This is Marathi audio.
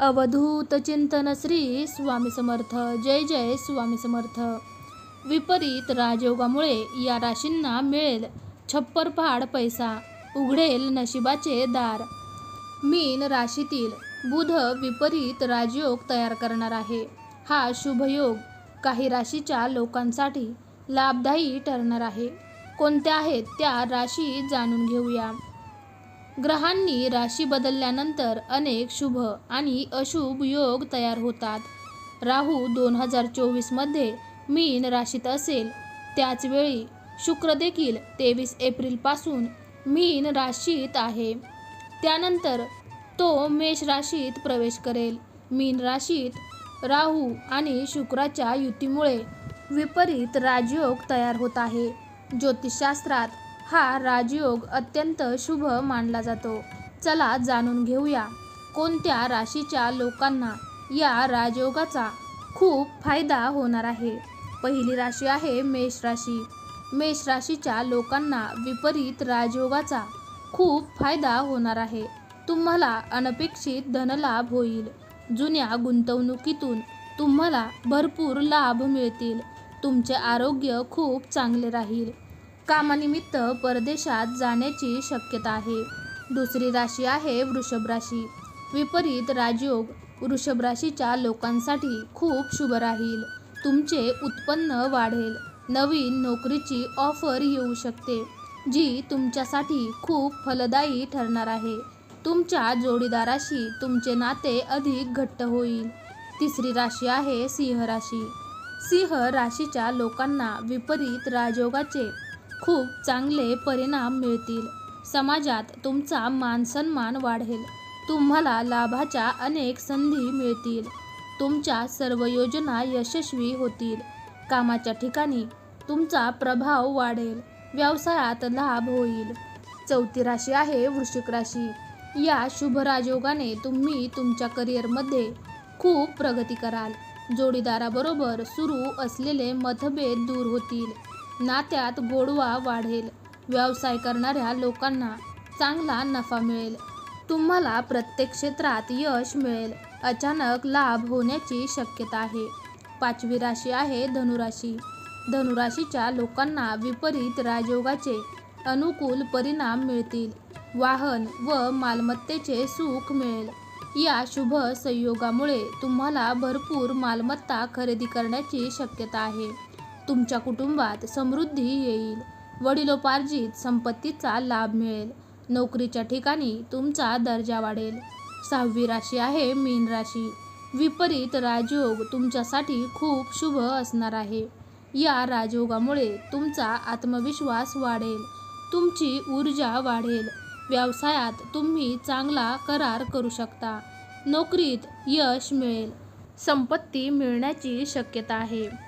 अवधूत चिंतन श्री स्वामी समर्थ. जय जय स्वामी समर्थ. विपरीत राजयोगामुळे या राशींना मिळेल छप्पर पहाड पैसा उघडेल नशिबाचे दार. मीन राशीतील बुध विपरीत राजयोग तयार करणार आहे. हा शुभयोग काही राशीच्या लोकांसाठी लाभदायी ठरणार आहे. कोणत्या आहेत त्या राशी जाणून घेऊया. ग्रहांनी राशी बदलल्यानंतर अनेक शुभ आणि अशुभ योग तयार होतात. राहू दोन हजार चोवीसमध्ये मीन राशीत असेल. त्याचवेळी शुक्रदेखील शुक्र देखील तेवीस एप्रिलपासून मीन राशीत आहे. त्यानंतर तो मेष राशीत प्रवेश करेल. मीन राशीत राहू आणि शुक्राच्या युतीमुळे विपरीत राजयोग तयार होत आहे. ज्योतिषशास्त्रात हा राजयोग अत्यंत शुभ मानला जातो. चला जाणून घेऊया कोणत्या राशीच्या लोकांना या राजयोगाचा खूप फायदा होणार आहे. पहिली राशी आहे मेष राशी. मेष राशीच्या लोकांना विपरीत राजयोगाचा खूप फायदा होणार आहे. तुम्हाला अनपेक्षित धनलाभ होईल. जुन्या गुंतवणुकीतून तुम्हाला भरपूर लाभ मिळतील. तुमचे आरोग्य खूप चांगले राहील. कामानिमित्त परदेशात जाण्याची शक्यता आहे. दुसरी राशी आहे वृषभ राशी. विपरीत राजयोग वृषभ राशीच्या लोकांसाठी खूप शुभ राहील. तुमचे उत्पन्न वाढेल. नवीन नोकरीची ऑफर येऊ शकते जी तुमच्यासाठी खूप फलदायी ठरणार आहे. तुमच्या जोडीदाराशी तुमचे नाते अधिक घट्ट होईल. तिसरी राशी आहे सिंह राशी. सिंह राशीच्या लोकांना विपरीत राजयोगाचे खूप चांगले परिणाम मिळतील. समाजात तुमचा मानसन्मान वाढेल. तुम्हाला लाभाच्या अनेक संधी मिळतील. तुमच्या सर्व योजना यशस्वी होतील. कामाच्या ठिकाणी तुमचा प्रभाव वाढेल. व्यवसायात लाभ होईल. चौथी राशी आहे वृश्चिक राशी. या शुभ राजयोगाने तुम्ही तुमच्या करिअरमध्ये खूप प्रगती कराल. जोडीदाराबरोबर सुरू असलेले मतभेद दूर होतील. नात्यात गोडवा वाढेल. व्यवसाय करणाऱ्या लोकांना चांगला नफा मिळेल. तुम्हाला प्रत्येक क्षेत्रात यश मिळेल. अचानक लाभ होण्याची शक्यता आहे. पाचवी राशी आहे धनुराशी. धनुराशीच्या लोकांना विपरीत राजयोगाचे अनुकूल परिणाम मिळतील. वाहन व मालमत्तेचे सुख मिळेल. या शुभ संयोगामुळे तुम्हाला भरपूर मालमत्ता खरेदी करण्याची शक्यता आहे. तुमच्या कुटुंबात समृद्धी येईल. वडिलोपार्जित संपत्तीचा लाभ मिळेल. नोकरीच्या ठिकाणी तुमचा दर्जा वाढेल. सहावी राशी आहे मीन राशी. विपरीत राजयोग तुमच्यासाठी खूप शुभ असणार आहे. या राजयोगामुळे तुमचा आत्मविश्वास वाढेल. तुमची ऊर्जा वाढेल. व्यवसायात तुम्ही चांगला करार करू शकता. नोकरीत यश मिळेल. संपत्ती मिळण्याची शक्यता आहे.